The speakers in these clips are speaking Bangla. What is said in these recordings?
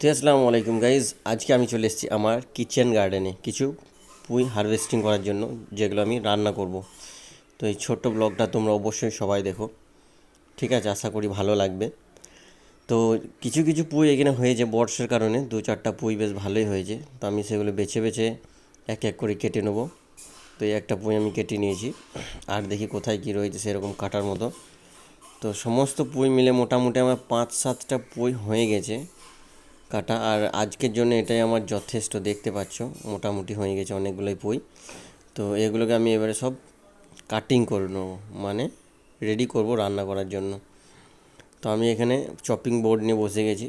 তো আসসালামু আলাইকুম গাইজ আজকে আমি চলে এসেছি আমার কিচেন গার্ডেনে কিছু পুঁই হারভেস্টিং করার জন্য, যেগুলো আমি রান্না করব। তো এই ছোট্ট ব্লগটা তোমরা অবশ্যই সবাই দেখো। ঠিক আছে, আশা করি ভালো লাগবে। তো কিছু কিছু পুঁই এখানে হয়েছে বর্ষার কারণে, দু চারটা পুঁই বেশ ভালোই হয়েছে। তো আমি সেগুলো বেছে বেছে এক এক করে কেটে নেব। তো এই একটা পুঁই আমি কেটে নিয়েছি। আর দেখি কোথায় কী রয়েছে সেরকম কাটার মতো। তো সমস্ত পুঁই মিলে মোটামুটি আমার পাঁচ সাতটা পুঁই হয়ে গেছে। কাটা। আর আজকের জন্য এটাই আমার যথেষ্ট, দেখতে পাচ্ছ, মোটামুটি হয়ে গেছে অনেকগুলোই পুঁই তো এগুলোকে আমি এবারে সব কাটিং করে নেব মানে রেডি করব রান্না করার জন্য। তো আমি এখানে চপিং বোর্ড নিয়ে বসে গেছি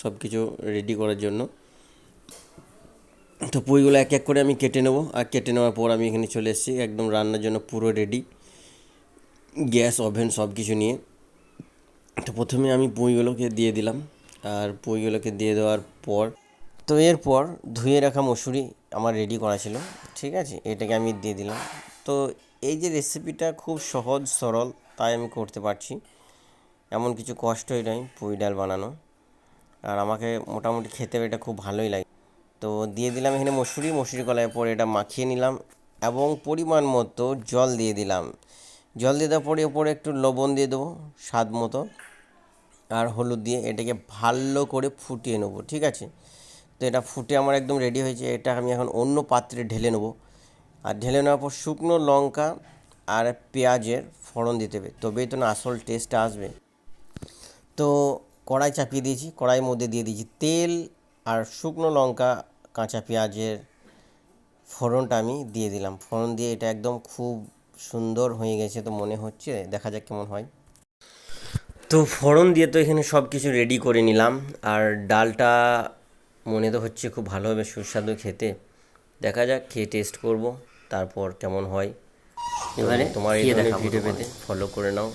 সব কিছু রেডি করার জন্য। তো পুঁইগুলো এক এক করে আমি কেটে নেব, আর কেটে নেওয়ার পর আমি এখানে চলে এসেছি, একদম রান্নার জন্য পুরো রেডি গ্যাস, ওভেন সব কিছু নিয়ে। তো প্রথমে আমি পুঁইগুলোকে দিয়ে দিলাম। আর পুঁইগুলোকে দিয়ে দেওয়ার পর, তো এরপর ধুয়ে রাখা মসুরি আমার রেডি করা ছিল, ঠিক আছে? এটাকে আমি দিয়ে দিলাম। তো এই যে রেসিপিটা খুব সহজ, সরল, তাই আমি করতে পারছি। এমন কিছু কষ্টই নয় পুঁই ডাল বানানো। আর আমাকে মোটামুটি খেতে এটা খুব ভালোই লাগে। তো দিয়ে দিলাম এখানে মসুরি মসুরি কলার পর এটা মাখিয়ে নিলাম এবং পরিমাণ মতো জল দিয়ে দিলাম। জল দিয়ে দেওয়ার পরে ওপরে একটু লবণ দিয়ে দেবো, স্বাদ মতো। আর হলুদ দিয়ে এটাকে ভালো করে ফুটিয়ে নেব, ঠিক আছে? তো এটা ফুটে আমার একদম রেডি হয়েছে। এটা আমি এখন অন্য পাত্রে ঢেলে নেব। আর ঢেলে নেওয়ার পর শুকনো লঙ্কা আর পেঁয়াজের ফোড়ন দিতে হবে। তবেই তো না আসল টেস্টটা আসবে। তো কড়াই চাপিয়ে দিয়েছি, কড়াইয়ের মধ্যে দিয়ে দিয়েছি তেল আর শুকনো লঙ্কা, কাঁচা পেঁয়াজের ফোড়নটা আমি দিয়ে দিলাম। ফোড়ন দিয়ে এটা একদম খুব সুন্দর হয়ে গেছে তো মনে হচ্ছে। দেখা যাক কেমন হয়। তো ফোড়ন দিয়ে তো এখানে সব কিছু রেডি করে নিলাম। আর ডালটা মনে তো হচ্ছে খুব ভালো হবে সুস্বাদু খেতে। দেখা যাক খেয়ে টেস্ট করব তারপর কেমন হয়। এবারে তোমার এই ভিডিও পেতে ফলো করে নাও।